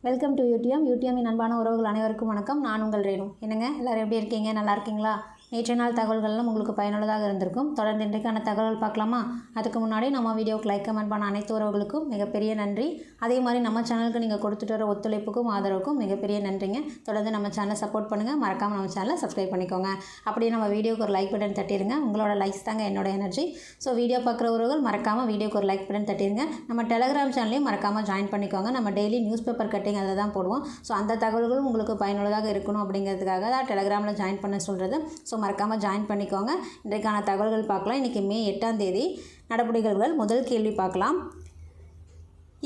Welcome to UTM யூடிஎம்மின் அன்பான உறவுகள் அனைவருக்கும் வணக்கம். நான் உங்கள் ரேணு. என்னங்க? எல்லோரும் எப்படி இருக்கீங்க? நல்லா இருக்கீங்களா? நேற்று நாள் தகவல்கள்லாம் உங்களுக்கு பயனுள்ளதாக இருந்திருக்கும். தொடர்ந்து இன்றைக்கான தகவல் பார்க்கலாமா? அதுக்கு முன்னாடி நம்ம வீடியோக்கு லைக் கமெண்ட் பண்ண அனைத்து உறவுகளுக்கும் மிகப்பெரிய நன்றி. அதே மாதிரி நம்ம சேனலுக்கு நீங்கள் கொடுத்துட்டு வர ஒத்துழைப்புக்கும் ஆதரவுக்கும் மிகப்பெரிய நன்றிங்க. தொடர்ந்து நம்ம சேனலை சப்போர்ட் பண்ணுங்கள் மறக்காமல் நம்ம சேனலை சப்ஸ்கிரைப் பண்ணிக்கோங்க. அப்படியே நம்ம வீடியோக்கு ஒரு லைக் பட்டன் தட்டிடுங்க. உங்களோட லைக்ஸ் தாங்க என்னோட எனர்ஜி ஸோ வீடியோ பார்க்குற உறவுகள் மறக்காமல் வீடியோக்கு ஒரு லைக் பட்டன் தட்டிடுங்க. நம்ம டெலகிராம் சேனலையும் மறக்காமல் ஜாயின் பண்ணிக்கோங்க. நம்ம டெய்லி நியூஸ் பேப்பர் கட்டிங் அதில் தான் போடுவோம். ஸோ அந்த தகவல்களும் உங்களுக்கு பயனுள்ளதாக இருக்கணும் அப்படிங்கிறதுக்காக தான் டெலகிராமில் ஜாயின் பண்ண சொல்கிறது ஸோ மறக்காமல் ஜாயின் பண்ணிக்கோங்க. இன்றைக்கான தகவல்கள் பார்க்கலாம். இன்றைக்கி மே எட்டாம் தேதி. நடப்பு முதல் கேள்வி பார்க்கலாம்.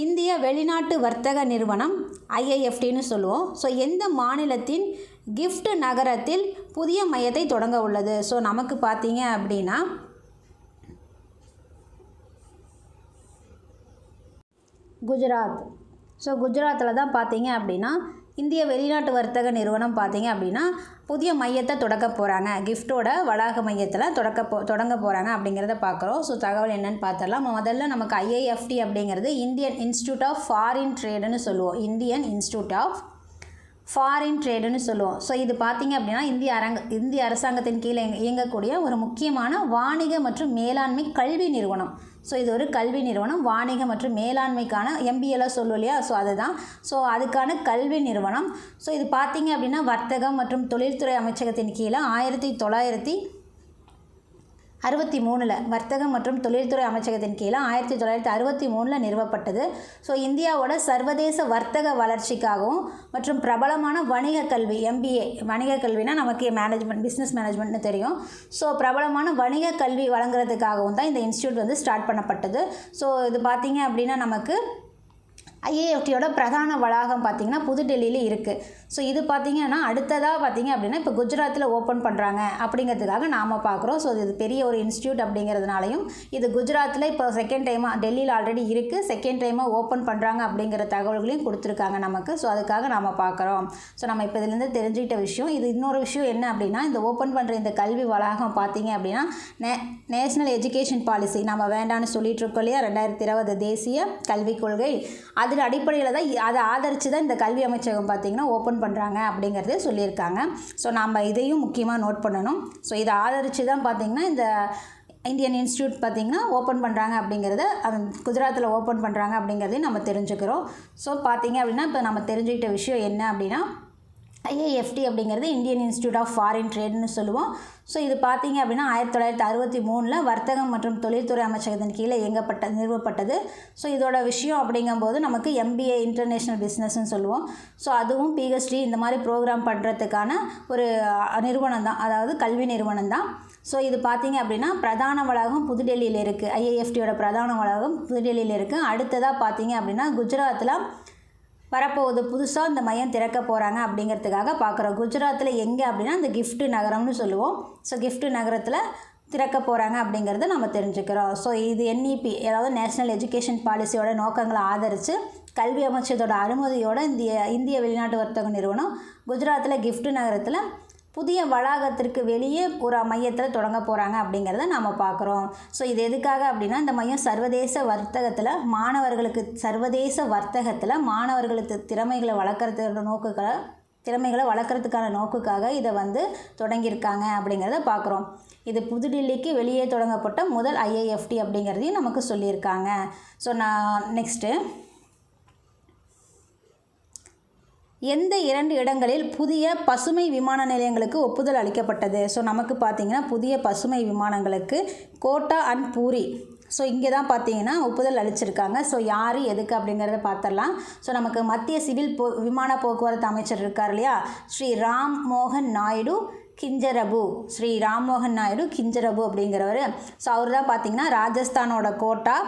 இந்திய வெளிநாட்டு வர்த்தக நிறுவனம் ஐஐஎஃப்டின்னு சொல்லுவோம். ஸோ எந்த மாநிலத்தின் கிஃப்ட் நகரத்தில் புதிய மையத்தை தொடங்க உள்ளது? ஸோ நமக்கு பார்த்தீங்க அப்படின்னா குஜராத். ஸோ குஜராத்தில் தான் பார்த்தீங்க அப்படின்னா இந்திய வெளிநாட்டு வர்த்தக நிறுவனம் பார்த்தீங்க அப்படின்னா புதிய மையத்தை தொடக்க போகிறாங்க கிஃப்டோட வளாக மையத்தில் தொடக்க போ தொடங்க போகிறாங்க அப்படிங்கிறத பார்க்குறோம். ஸோ தகவல் என்னன்னு பார்த்துடலாம். முதல்ல நமக்கு ஐஐஎஃப்டி அப்படிங்கிறது இந்தியன் இன்ஸ்டியூட் ஆஃப் ஃபாரின் ட்ரேடுன்னு சொல்லுவோம். இந்தியன் இன்ஸ்டியூட் ஆஃப் ஃபாரின் ட்ரேடுன்னு சொல்லுவோம். ஸோ இது பார்த்தீங்க அப்படின்னா இந்திய அரங்க இந்திய அரசாங்கத்தின் கீழே இயங்கக்கூடிய ஒரு முக்கியமான வாணிக மற்றும் மேலாண்மை கல்வி நிறுவனம். ஸோ இது ஒரு கல்வி நிறுவனம் வாணிக மற்றும் மேலாண்மைக்கான எம்பிஎல்லாம் சொல்லும் இல்லையா? ஸோ அதுதான். ஸோ அதுக்கான கல்வி நிறுவனம். ஸோ இது பார்த்தீங்க அப்படின்னா வர்த்தகம் மற்றும் தொழில்துறை அமைச்சகத்தின் கீழே ஆயிரத்தி தொள்ளாயிரத்தி அறுபத்தி மூணில் வர்த்தகம் மற்றும் தொழில்துறை அமைச்சகத்தின் கீழே ஆயிரத்தி தொள்ளாயிரத்தி அறுபத்தி மூணில் நிறுவப்பட்டது. ஸோ இந்தியாவோட சர்வதேச வர்த்தக வளர்ச்சிக்காகவும் மற்றும் பிரபலமான வணிக கல்வி எம்பிஏ வணிக கல்வினா நமக்கு மேனேஜ்மெண்ட் பிஸ்னஸ் மேனேஜ்மெண்ட்னு தெரியும். ஸோ பிரபலமான வணிக கல்வி வழங்குறதுக்காகவும் தான் இந்த இன்ஸ்டியூட் வந்து ஸ்டார்ட் பண்ணப்பட்டது. ஸோ இது பார்த்தீங்க அப்படின்னா நமக்கு ஐஏஎஃப்டியோட பிரதான வளாகம் பார்த்திங்கன்னா புதுடெல்லியில் இருக்குது ஸோ இது பார்த்திங்கன்னா அடுத்ததாக பார்த்திங்க அப்படின்னா இப்போ குஜராத்தில் ஓப்பன் பண்ணுறாங்க அப்படிங்கிறதுக்காக நாம் பார்க்குறோம். ஸோ இது பெரிய ஒரு இன்ஸ்டியூட் அப்படிங்கிறதுனாலையும் இது குஜராத்தில் இப்போ செகண்ட் டைமாக டெல்லியில் ஆல்ரெடி இருக்குது செகண்ட் டைமாக ஓப்பன் பண்ணுறாங்க அப்படிங்கிற தகவல்களையும் கொடுத்துருக்காங்க நமக்கு. ஸோ அதுக்காக நாம் பார்க்குறோம். ஸோ நம்ம இப்போ இதுலேருந்து தெரிஞ்சுக்கிட்ட விஷயம் இது இன்னொரு விஷயம் என்ன அப்படின்னா இந்த ஓப்பன் பண்ணுற இந்த கல்வி வளாகம் பார்த்திங்க அப்படின்னா நே நேஷ்னல் எஜுகேஷன் பாலிசி நம்ம வேண்டான்னு சொல்லிட்டு இருக்கோம் இல்லையா? ரெண்டாயிரத்தி இருபது தேசிய கல்விக் கொள்கை. அது அதில் அடிப்படையில் தான் அதை ஆதரித்து தான் இந்த கல்வி அமைச்சகம் பார்த்திங்கன்னா ஓப்பன் பண்ணுறாங்க அப்படிங்கிறதே சொல்லியிருக்காங்க. ஸோ நாம் இதையும் முக்கியமாக நோட் பண்ணணும். ஸோ இதை ஆதரித்து தான் பார்த்திங்கன்னா இந்த இந்தியன் இன்ஸ்டியூட் பார்த்திங்கன்னா ஓப்பன் பண்ணுறாங்க அப்படிங்கிறத அது குஜராத்தில் ஓப்பன் பண்ணுறாங்க அப்படிங்கிறதையும் நம்ம தெரிஞ்சுக்கிறோம். ஸோ பார்த்திங்க அப்படின்னா இப்போ நம்ம தெரிஞ்சுக்கிட்ட விஷயம் என்ன அப்படின்னா ஐஏஎஃப்டி அப்படிங்கிறது இந்தியன் இன்ஸ்டியூட் ஆஃப் ஃபாரின் ட்ரேட்னு சொல்லுவோம். ஸோ இது பார்த்தீங்க அப்படின்னா ஆயிரத்தி தொள்ளாயிரத்தி அறுபத்தி மூணில் வர்த்தகம் மற்றும் தொழில்துறை அமைச்சகத்தின் கீழே இயங்கப்பட்ட நிறுவப்பட்டது. ஸோ இதோட விஷயம் அப்படிங்கும்போது நமக்கு எம்பிஏ இன்டர்நேஷ்னல் பிஸ்னஸ்னு சொல்லுவோம். ஸோ அதுவும் பிஹெச்டி இந்த மாதிரி ப்ரோக்ராம் பண்ணுறதுக்கான ஒரு நிறுவனம் தான் அதாவது கல்வி நிறுவனம் தான் ஸோ இது பார்த்தீங்க அப்படின்னா பிரதான வளாகம் புதுடெல்லியில் இருக்குது ஐஏஎஃப்டியோட பிரதான வளாகம் புதுடெல்லியில் இருக்குது அடுத்ததாக பார்த்தீங்க அப்படின்னா குஜராத்தில் வரப்போகுது. புதுசாக இந்த மையம் திறக்க போகிறாங்க அப்படிங்கிறதுக்காக பார்க்குறோம் குஜராத்தில் எங்கே அப்படின்னா இந்த கிஃப்ட் நகரம்னு சொல்லுவோம். ஸோ கிஃப்ட் நகரத்தில் திறக்க போகிறாங்க அப்படிங்கிறத நம்ம தெரிஞ்சுக்கிறோம். ஸோ இது என்இபி அதாவது நேஷ்னல் எஜுகேஷன் பாலிசியோட நோக்கங்களை ஆதரித்து கல்வி அமைச்சதோட அனுமதியோட இந்திய இந்திய வெளிநாட்டு வர்த்தக நிறுவனம் குஜராத்தில் கிஃப்ட் நகரத்தில் புதிய வளாகத்திற்கு வெளியே ஒரு மையத்தில் தொடங்க போகிறாங்க அப்படிங்கிறத நாம் பார்க்குறோம் ஸோ இது எதுக்காக அப்படின்னா இந்த மையம் சர்வதேச வர்த்தகத்தில் மாணவர்களுக்கு சர்வதேச வர்த்தகத்தில் மாணவர்களுக்கு திறமைகளை வளர்க்குறதோட நோக்குகளை திறமைகளை வளர்க்குறதுக்கான நோக்குக்காக இதை வந்து தொடங்கியிருக்காங்க அப்படிங்கிறத பார்க்குறோம் இது புதுடில்லிக்கு வெளியே தொடங்கப்பட்ட முதல் ஐஏஎஃப்டி அப்படிங்கிறதையும் நமக்கு சொல்லியிருக்காங்க. ஸோ நான் நெக்ஸ்ட்டு எந்த இரண்டு இடங்களில் புதிய பசுமை விமான நிலையங்களுக்கு ஒப்புதல் அளிக்கப்பட்டது? ஸோ நமக்கு பார்த்திங்கன்னா புதிய பசுமை விமானங்களுக்கு கோட்டா அண்ட் பூரி. ஸோ இங்கே தான் பார்த்தீங்கன்னா ஒப்புதல் அளிச்சிருக்காங்க. ஸோ யார் எதுக்கு அப்படிங்கிறத பார்த்துடலாம். ஸோ நமக்கு மத்திய சிவில் போ விமான போக்குவரத்து அமைச்சர் இருக்கார் இல்லையா? ஸ்ரீ ராம் மோகன் நாயுடு கிஞ்சரபு. ஸ்ரீ ராம்மோகன் நாயுடு கிஞ்சரபு அப்படிங்கிறவர். ஸோ அவர் தான் பார்த்திங்கன்னா ராஜஸ்தானோட கோட்டா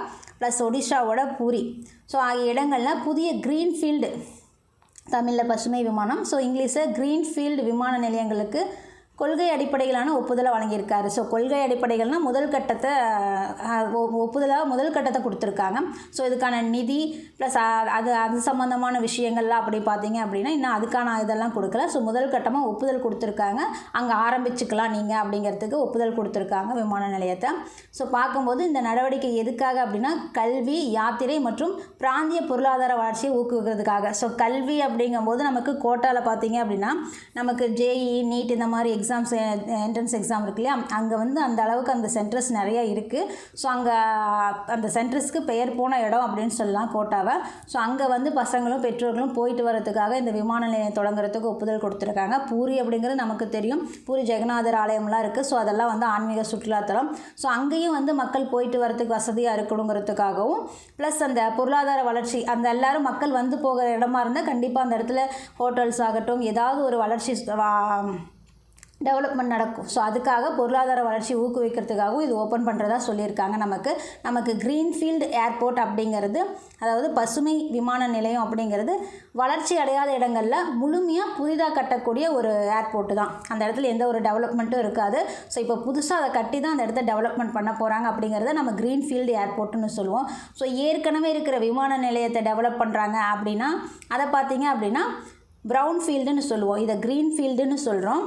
ப்ளஸ் ஒடிஷாவோட பூரி. ஸோ ஆகிய இடங்களில் புதிய க்ரீன்ஃபீல்டு தமிழில் பசுமை விமானம். ஸோ இங்கிலீஷில் க்ரீன்ஃபீல்டு விமான நிலையங்களுக்கு கொள்கை அடிப்படையிலான ஒப்புதலை வழங்கியிருக்காரு. ஸோ கொள்கை அடிப்படைகள்னா முதல் கட்டத்தை ஒ- ஒப்புதலாக முதல் கட்டத்தை கொடுத்துருக்காங்க. ஸோ இதுக்கான நிதி ப்ளஸ் அது அது சம்மந்தமான விஷயங்கள்லாம் அப்படி பார்த்தீங்க அப்படின்னா இன்னும் அதுக்கான இதெல்லாம் கொடுக்கல. ஸோ முதல் கட்டமாக ஒப்புதல் கொடுத்துருக்காங்க. அங்கே ஆரம்பிச்சுக்கலாம் நீங்கள் அப்படிங்கிறதுக்கு ஒப்புதல் கொடுத்துருக்காங்க விமான நிலையத்தை. ஸோ பார்க்கும்போது இந்த நடவடிக்கை எதுக்காக அப்படின்னா கல்வி யாத்திரை மற்றும் பிராந்திய பொருளாதார வளர்ச்சியை ஊக்குவிக்கிறதுக்காக. ஸோ கல்வி அப்படிங்கும்போது நமக்கு கோட்டாவில் பார்த்தீங்க அப்படின்னா நமக்கு ஜேஇ நீட் இந்த மாதிரி எக்ஸாம்ஸ் என்ட்ரன்ஸ் எக்ஸாம் இருக்கு இல்லையா? அங்கே வந்து அந்த அளவுக்கு அந்த சென்டர்ஸ் நிறைய இருக்குது ஸோ அங்கே அந்த சென்டர்ஸ்க்கு பெயர் போன இடம் அப்படின்னு சொல்லலாம் கோட்டாவை. ஸோ அங்கே வந்து பசங்களும் பெற்றோர்களும் போயிட்டு வரதுக்காக இந்த விமான நிலையம் தொடங்குறதுக்கு ஒப்புதல் கொடுத்துருக்காங்க. பூரி அப்படிங்கிறது நமக்கு தெரியும். பூரி ஜெகநாதர் ஆலயம்லாம் இருக்குது ஸோ அதெல்லாம் வந்து ஆன்மீக சுற்றுலாத்தலம். ஸோ அங்கேயும் வந்து மக்கள் போயிட்டு வர்றதுக்கு வசதியாக இருக்கணுங்கிறதுக்காகவும் ப்ளஸ் அந்த பொருளாதார வளர்ச்சி அந்த எல்லாரும் மக்கள் வந்து போகிற இடமா இருந்தால் கண்டிப்பாக அந்த இடத்துல ஹோட்டல்ஸ் ஆகட்டும் ஏதாவது ஒரு வளர்ச்சி வா- டெவலப்மெண்ட் நடக்கும். ஸோ அதுக்காக பொருளாதார வளர்ச்சி ஊக்குவிக்கிறதுக்காகவும் இது ஓப்பன் பண்ணுறதா சொல்லியிருக்காங்க நமக்கு. நமக்கு க்ரீன்ஃபீல்டு ஏர்போர்ட் அப்படிங்கிறது அதாவது பசுமை விமான நிலையம் அப்படிங்கிறது வளர்ச்சி அடையாத இடங்களில் முழுமையாக புதிதாக கட்டக்கூடிய ஒரு ஏர்போர்ட்டு தான். அந்த இடத்துல எந்த ஒரு டெவலப்மெண்ட்டும் இருக்காது. ஸோ இப்போ புதுசாக அதை கட்டி தான் அந்த இடத்த டெவலப்மெண்ட் பண்ண போகிறாங்க அப்படிங்கிறத நம்ம க்ரீன்ஃபீல்டு ஏர்போர்ட்னு சொல்லுவோம். ஸோ ஏற்கனவே இருக்கிற விமான நிலையத்தை டெவலப் பண்ணுறாங்க அப்படின்னா அதை பார்த்தீங்க அப்படின்னா ப்ரௌன் ஃபீல்டுன்னு சொல்லுவோம். இதை க்ரீன் ஃபீல்டுன்னு சொல்கிறோம்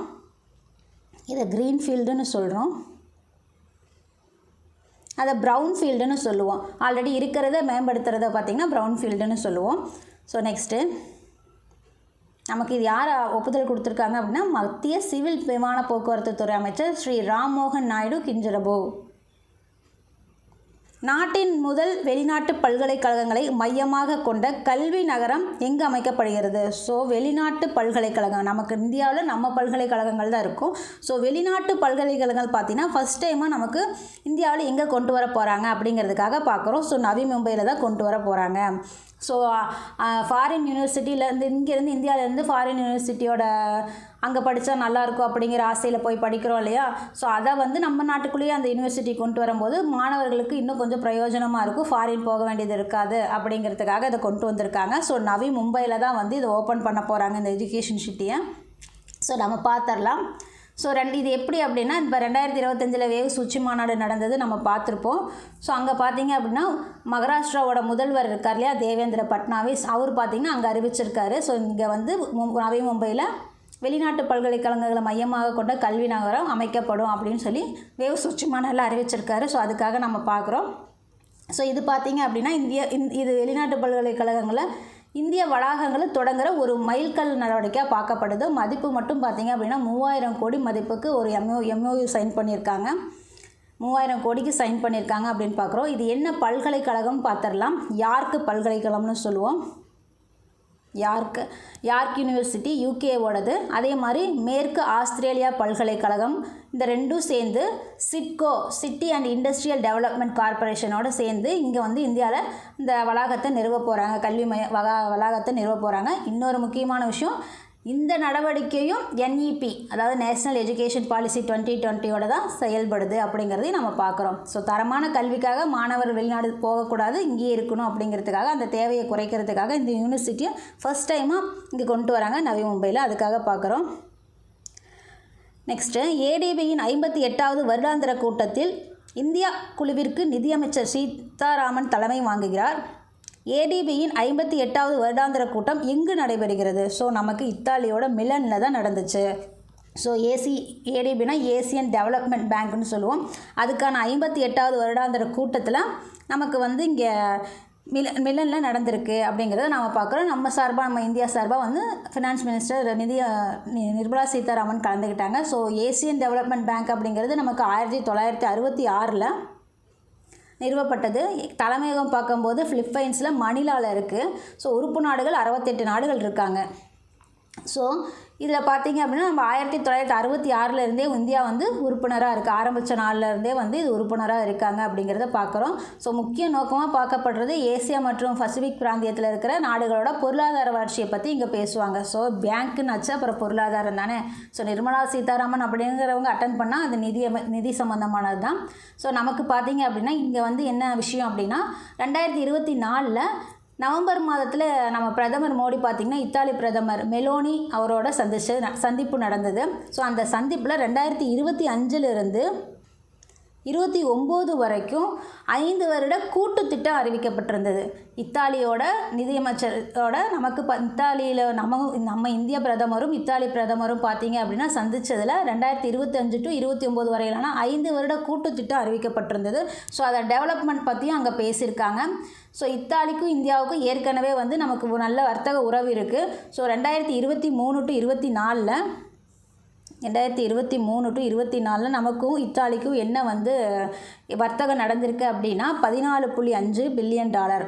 இதை க்ரீன் ஃபீல்டுன்னு சொல்கிறோம் அதை ப்ரௌன் ஃபீல்டுன்னு சொல்லுவோம். ஆல்ரெடி இருக்கிறத மேம்படுத்துகிறத பார்த்திங்கன்னா ப்ரௌன் ஃபீல்டுன்னு சொல்லுவோம். ஸோ நெக்ஸ்ட்டு நமக்கு இது யார் ஒப்புதல் கொடுத்துருக்காங்க அப்படின்னா மத்திய சிவில் விமான போக்குவரத்து துறை அமைச்சர் ஸ்ரீ ராம்மோகன் நாயுடு கிஞ்சரபோ. நாட்டின் முதல் வெளிநாட்டு பல்கலைக்கழகங்களை மையமாக கொண்ட கல்வி நகரம் எங்கு அமைக்கப்படுகிறது? ஸோ வெளிநாட்டு பல்கலைக்கழகம். நமக்கு இந்தியாவில் நம்ம பல்கலைக்கழகங்கள் தான் இருக்கும். ஸோ வெளிநாட்டு பல்கலைக்கழகங்கள் பார்த்தீங்கன்னா ஃபஸ்ட் டைமாக நமக்கு இந்தியாவில் எங்கே கொண்டு வர போகிறாங்க அப்படிங்கிறதுக்காக பார்க்குறோம். ஸோ நவி மும்பையில் தான் கொண்டு வர போகிறாங்க ஸோ ஃபாரின் யூனிவர்சிட்டியிலேருந்து இங்கேருந்து இந்தியாவிலேருந்து ஃபாரின் யூனிவர்சிட்டியோட அங்கே படித்தா நல்லாயிருக்கும் அப்படிங்கிற ஆசையில் போய் படிக்கிறோம் இல்லையா? ஸோ அதை வந்து நம்ம நாட்டுக்குள்ளேயே அந்த யூனிவர்சிட்டி கொண்டு வரும்போது மாணவர்களுக்கு இன்னும் கொஞ்சம் பிரயோஜனமாக இருக்கும். ஃபாரின் போக வேண்டியது இருக்காது அப்படிங்கிறதுக்காக இதை கொண்டு வந்திருக்காங்க. ஸோ நவி மும்பையில் தான் வந்து இதை ஓப்பன் பண்ண போகிறாங்க இந்த எஜுகேஷன் சிட்டியை ஸோ நம்ம பார்த்துடலாம் ஸோ ரெண்டு இது எப்படி அப்படின்னா இப்போ ரெண்டாயிரத்தி இருபத்தஞ்சில் வேவ்ஸ் உச்சி மாநாடு நடந்தது நம்ம பார்த்துருப்போம் ஸோ அங்கே பார்த்தீங்க அப்படின்னா மகாராஷ்டிராவோட முதல்வர் இருக்கார் இல்லையா தேவேந்திர பட்னாவிஸ். அவர் பார்த்தீங்கன்னா அங்கே அறிவிச்சிருக்காரு. ஸோ இங்கே வந்து நவி மும்பையில் வெளிநாட்டு பல்கலைக்கழகங்களை மையமாக கொண்ட கல்வி நகரம் அமைக்கப்படும் அப்படின்னு சொல்லி வேவ் உச்சி அறிவிச்சிருக்காரு. ஸோ அதுக்காக நம்ம பார்க்குறோம். ஸோ இது பார்த்தீங்க அப்படின்னா இந்திய இது வெளிநாட்டு பல்கலைக்கழகங்களை இந்திய வளாகங்களை தொடங்குற ஒரு மைல்கல் நடவடிக்கையாக பார்க்கப்படுது. மதிப்பு மட்டும் பார்த்தீங்க அப்படின்னா மூவாயிரம் கோடி மதிப்புக்கு ஒரு எம்ஓ எம்ஓயு சைன் பண்ணியிருக்காங்க. மூவாயிரம் கோடிக்கு சைன் பண்ணியிருக்காங்க அப்படின்னு பார்க்குறோம். இது என்ன பல்கலைக்கழகம் பார்த்துடலாம். யாருக்கு பல்கலைக்கழகம்னு சொல்லுவோம். யார்க் யார்க் யூனிவர்சிட்டி யூகேவோடது அதே மாதிரி மேற்கு ஆஸ்திரேலியா பல்கலைக்கழகம் இந்த ரெண்டும் சேர்ந்து CIDCO city and industrial development கார்ப்பரேஷனோட சேர்ந்து இங்கே வந்து இந்தியாவில் இந்த வளாகத்தை நிறுவ போகிறாங்க கல்வி மைய வளாகத்தை நிறுவ போகிறாங்க இன்னொரு முக்கியமான விஷயம் இந்த நடவடிக்கையும் என்இபி அதாவது நேஷ்னல் எஜுகேஷன் பாலிசி டுவெண்ட்டி டுவெண்ட்டியோட தான் செயல்படுது அப்படிங்கிறதையும் நம்ம பார்க்குறோம். ஸோ தரமான கல்விக்காக மாணவர் வெளிநாடு போகக்கூடாது இங்கேயே இருக்கணும் அப்படிங்கிறதுக்காக அந்த தேவையை குறைக்கிறதுக்காக இந்த யூனிவர்சிட்டியை ஃபஸ்ட் டைமாக இங்கே கொண்டு வராங்க நவி மும்பையில் அதுக்காக பார்க்குறோம். நெக்ஸ்ட்டு ஏடிபியின் ஐம்பத்தி எட்டாவது வருடாந்திர கூட்டத்தில் இந்தியா குழுவிற்கு நிதியமைச்சர் சீதாராமன் தலைமை வாங்குகிறார். ஏடிபியின் ஐம்பத்தி எட்டாவது வருடாந்திர கூட்டம் எங்கு நடைபெறுகிறது. ஸோ நமக்கு இத்தாலியோட மிலனில் தான் நடந்துச்சு. ஸோ ஏசி ஏடிபினா ஏசியன் டெவலப்மெண்ட் பேங்க்னு சொல்லுவோம். அதுக்கான ஐம்பத்தி எட்டாவது வருடாந்திர கூட்டத்தில் நமக்கு வந்து இங்கே மில மிலனில் நடந்திருக்கு அப்படிங்கிறத நாம் பார்க்குறோம் நம்ம சார்பாக நம்ம இந்தியா சார்பாக வந்து ஃபினான்ஸ் மினிஸ்டர் நிதி நிர்மலா சீதாராமன் கலந்துக்கிட்டாங்க ஸோ ஏசியன் டெவலப்மெண்ட் பேங்க் அப்படிங்கிறது நமக்கு ஆயிரத்தி தொள்ளாயிரத்தி அறுபத்தி ஆறில் நிறுவப்பட்டது. தலைமையகம் பார்க்கும்போது ஃபிலிப்பைன்ஸில் மணிலாவில் இருக்குது ஸோ உறுப்பு நாடுகள் அறுபத்தெட்டு நாடுகள் இருக்காங்க. ஸோ இதில் பார்த்தீங்க அப்படின்னா நம்ம ஆயிரத்தி தொள்ளாயிரத்தி அறுபத்தி ஆறிலேருந்தே இந்தியா வந்து உறுப்பினராக இருக்குது ஆரம்பித்த நாள்லேருந்தே வந்து இது உறுப்பினராக இருக்காங்க அப்படிங்கிறத பார்க்குறோம் ஸோ முக்கிய நோக்கமாக பார்க்கப்படுறது ஏசியா மற்றும் பசிபிக் பிராந்தியத்தில் இருக்கிற நாடுகளோட பொருளாதார வளர்ச்சியை பற்றி இங்கே பேசுவாங்க. ஸோ பேங்க்குன்னு அப்புறம் பொருளாதாரம் தானே? ஸோ நிர்மலா சீதாராமன் அப்படிங்கிறவங்க அட்டன் பண்ணால் அது நிதி நிதி சம்மந்தமானது தான் ஸோ நமக்கு பார்த்தீங்க அப்படின்னா இங்கே வந்து என்ன விஷயம் அப்படின்னா ரெண்டாயிரத்தி இருபத்தி நாலில் நவம்பர் மாதத்தில் நம்ம பிரதமர் மோடி பார்த்திங்கன்னா இத்தாலி பிரதமர் மெலோனி அவரோட சந்திச்சு சந்திப்பு நடந்தது. ஸோ அந்த சந்திப்பில் ரெண்டாயிரத்தி இருபத்தி அஞ்சிலிருந்து இருபத்தி ஒம்பது வரைக்கும் ஐந்து வருட கூட்டு திட்டம் அறிவிக்கப்பட்டிருந்தது. இத்தாலியோட நிதியமைச்சரோட நமக்கு ப இத்தாலியில் நம்ம நம்ம இந்திய பிரதமரும் இத்தாலி பிரதமரும் பார்த்தீங்க அப்படின்னா சந்தித்ததில் ரெண்டாயிரத்தி இருபத்தஞ்சு டு இருபத்தி ஒம்பது வரையிலான ஐந்து வருட கூட்டு திட்டம் அறிவிக்கப்பட்டிருந்தது. ஸோ அதை டெவலப்மெண்ட் பற்றியும் அங்கே பேசியிருக்காங்க. ஸோ இத்தாலிக்கும் இந்தியாவுக்கும் ஏற்கனவே வந்து நமக்கு நல்ல வர்த்தக உறவு இருக்குது ஸோ ரெண்டாயிரத்தி இருபத்தி மூணு டு இருபத்தி நாலில் ரெண்டாயிரத்தி இருபத்தி மூணு டு இருபத்தி நாலில் நமக்கும் இத்தாலிக்கும் என்ன வந்து வர்த்தகம் நடந்திருக்கு அப்படின்னா பதினாலு புள்ளி அஞ்சு பில்லியன் டாலர்.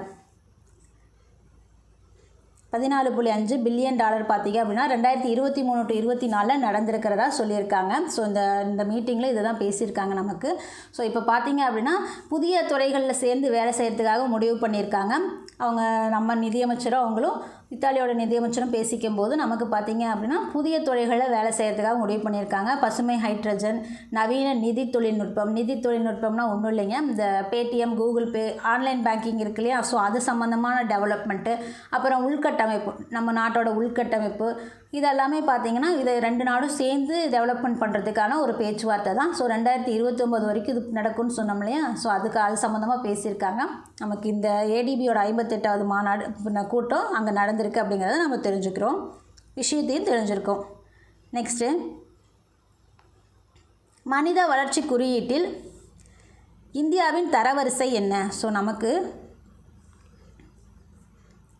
பதினாலு புள்ளி அஞ்சு பில்லியன் டாலர் பார்த்தீங்க அப்படின்னா ரெண்டாயிரத்தி இருபத்தி மூணு டு இருபத்தி நாலில் நடந்திருக்கிறதா சொல்லியிருக்காங்க. ஸோ இந்த இந்த மீட்டிங்கில் இதை தான் பேசியிருக்காங்க நமக்கு. ஸோ இப்போ பார்த்தீங்க அப்படின்னா புதிய துறைகளில் சேர்ந்து வேலை செய்கிறதுக்காக முடிவு பண்ணியிருக்காங்க. அவங்க நம்ம நிதியமைச்சரும் அவங்களும் இத்தாலியோட நிதியமைச்சரும் பேசிக்கும் போது நமக்கு பார்த்தீங்க அப்படின்னா புதிய துறைகளில் வேலை செய்கிறதுக்காக முடிவு பண்ணியிருக்காங்க. பசுமை ஹைட்ரஜன் நவீன நிதி தொழில்நுட்பம். நிதி தொழில்நுட்பம்னா ஒன்றும் இல்லைங்க. இந்த Paytm Google Pay online banking இருக்கு இல்லையா? ஸோ அது சம்மந்தமான டெவலப்மெண்ட்டு அப்புறம் உள்கட்டமைப்பு. நம்ம நாட்டோட உள்கட்டமைப்பு. இதெல்லாமே பார்த்தீங்கன்னா இதை ரெண்டு நாடும் சேர்ந்து டெவலப்மெண்ட் பண்ணுறதுக்கான ஒரு பேச்சுவார்த்தை தான். ஸோ ரெண்டாயிரத்தி இருபத்தொம்போது வரைக்கும் இது நடக்கும்னு சொன்னோம் இல்லையா? ஸோ அதுக்கு அது சம்மந்தமாக பேசியிருக்காங்க. நமக்கு இந்த ஏடிபியோட ஐம்பத்தெட்டாவது மாநாடு கூட்டம் அங்கே நடந்து நடந்திருக்கு அப்படிங்கிறத நம்ம தெரிஞ்சுக்கிறோம். விஷயத்தையும் தெரிஞ்சிருக்கோம். நெக்ஸ்ட்டு மனித வளர்ச்சி குறியீட்டில் இந்தியாவின் தரவரிசை என்ன? ஸோ நமக்கு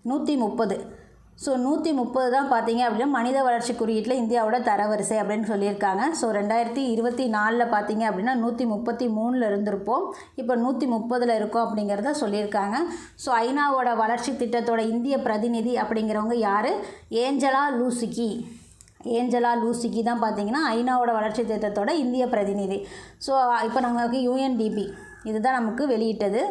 நூற்றி முப்பது. ஸோ நூற்றி முப்பது தான் பார்த்தீங்க அப்படின்னா மனித வளர்ச்சி குறியீட்டில் இந்தியாவோட தரவரிசை அப்படின்னு சொல்லியிருக்காங்க. ஸோ ரெண்டாயிரத்தி இருபத்தி நாலில் பார்த்தீங்க அப்படின்னா நூற்றி முப்பத்தி மூணில் இருந்திருப்போம். இப்போ நூற்றி முப்பதில் இருக்கோம் அப்படிங்கிறத சொல்லியிருக்காங்க. ஸோ ஐநாவோட வளர்ச்சி திட்டத்தோட இந்திய பிரதிநிதி அப்படிங்கிறவங்க யார்? ஏஞ்சலா லூசிக்கி ஏஞ்சலா லூசிக்கி தான் பார்த்தீங்கன்னா ஐநாவோட வளர்ச்சி திட்டத்தோட இந்திய பிரதிநிதி. ஸோ இப்போ நமக்கு யூஎன்டிபி இதுதான் நமக்கு வெளியிட்டது.